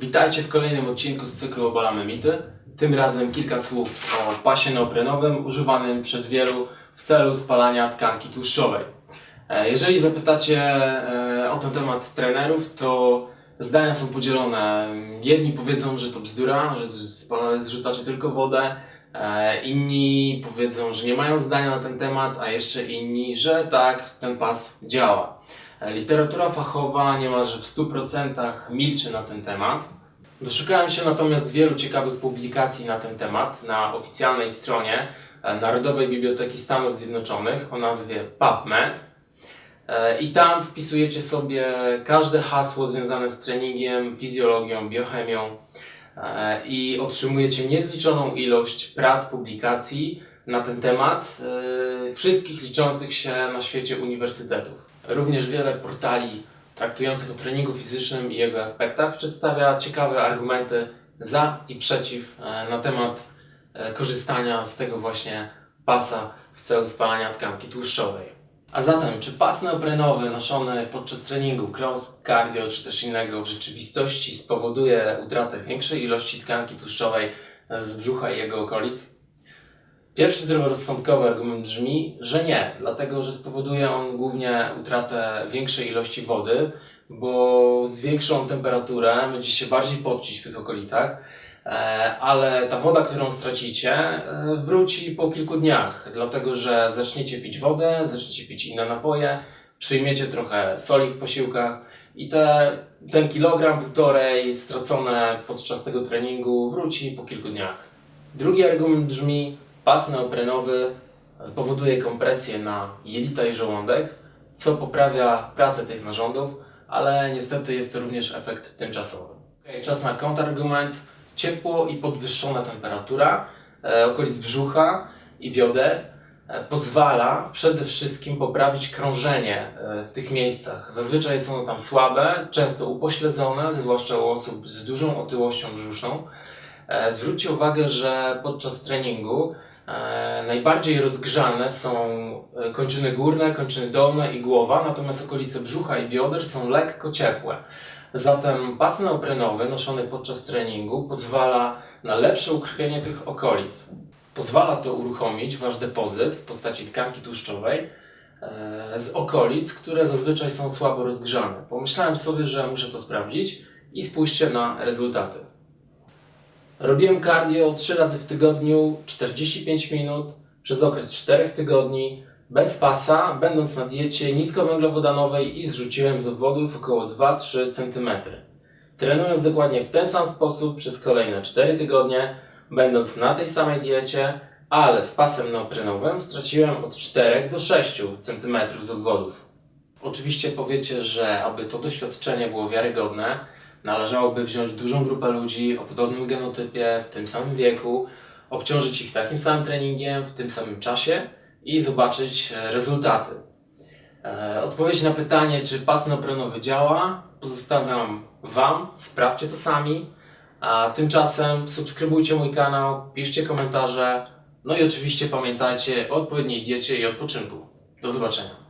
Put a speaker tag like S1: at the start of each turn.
S1: Witajcie w kolejnym odcinku z cyklu Obalamy Mity. Tym razem kilka słów o pasie neoprenowym używanym przez wielu w celu spalania tkanki tłuszczowej. E, Jeżeli zapytacie e, o ten temat trenerów, to zdania są podzielone. Jedni powiedzą, że to bzdura, że zrzucacie tylko wodę, e, inni powiedzą, że nie mają zdania na ten temat, a jeszcze inni, że tak, ten pas działa. E, Literatura fachowa niemalże w 100% milczy na ten temat. Doszukałem się natomiast wielu ciekawych publikacji na ten temat na oficjalnej stronie e, Narodowej Biblioteki Stanów Zjednoczonych o nazwie PubMed. E, I tam wpisujecie sobie każde hasło związane z treningiem, fizjologią, biochemią i otrzymujecie niezliczoną ilość prac, publikacji na ten temat, wszystkich liczących się na świecie uniwersytetów. Również wiele portali traktujących o treningu fizycznym i jego aspektach przedstawia ciekawe argumenty za i przeciw e, na temat e, korzystania z tego właśnie pasa w celu spalania tkanki tłuszczowej. A zatem, czy pas neoprenowy noszony podczas treningu cross, cardio czy też innego w rzeczywistości spowoduje utratę większej ilości tkanki tłuszczowej z brzucha i jego okolic? Pierwszy zdroworozsądkowy argument brzmi, że nie, dlatego że spowoduje on głównie utratę większej ilości wody, bo z większą temperaturę będzie się bardziej podcić w tych okolicach, e, ale ta woda, którą stracicie, e, wróci po kilku dniach, dlatego że zaczniecie pić wodę, zaczniecie pić inne napoje, przyjmiecie trochę soli w posiłkach i te, ten kilogram, półtorej stracone podczas tego treningu wróci po kilku dniach. Drugi argument brzmi, pas neoprenowy powoduje kompresję na jelita i żołądek, co poprawia pracę tych narządów, ale niestety jest to również efekt tymczasowy. Okay, czas na kontrargument. Ciepło i podwyższona temperatura e, okolic brzucha i bioder e, pozwala przede wszystkim poprawić krążenie e, w tych miejscach. Zazwyczaj jest ono tam słabe, często upośledzone, zwłaszcza u osób z dużą otyłością brzuszną. E, Zwróćcie uwagę, że podczas treningu e, najbardziej rozgrzane są e, kończyny górne, kończyny dolne i głowa, natomiast okolice brzucha i bioder są lekko ciepłe. Zatem pas neoprenowy noszony podczas treningu pozwala na lepsze ukrwienie tych okolic. Pozwala to uruchomić wasz depozyt w postaci tkanki tłuszczowej z okolic, które zazwyczaj są słabo rozgrzane. Pomyślałem sobie, że muszę to sprawdzić i spójrzcie na rezultaty. Robiłem cardio 3 razy w tygodniu, 45 minut, przez okres 4 tygodni, bez pasa, będąc na diecie niskowęglowodanowej i zrzuciłem z obwodów około 2-3 cm. Trenując dokładnie w ten sam sposób przez kolejne 4 tygodnie, będąc na tej samej diecie, ale z pasem neoprenowym straciłem od 4 do 6 cm z obwodów. Oczywiście powiecie, że aby to doświadczenie było wiarygodne, należałoby wziąć dużą grupę ludzi o podobnym genotypie, w tym samym wieku, obciążyć ich takim samym treningiem, w tym samym czasie i zobaczyć e, rezultaty. E, Odpowiedź na pytanie, czy pas neoprenowy działa, pozostawiam Wam, sprawdźcie to sami. A tymczasem subskrybujcie mój kanał, piszcie komentarze, no i oczywiście pamiętajcie o odpowiedniej diecie i odpoczynku. Do zobaczenia.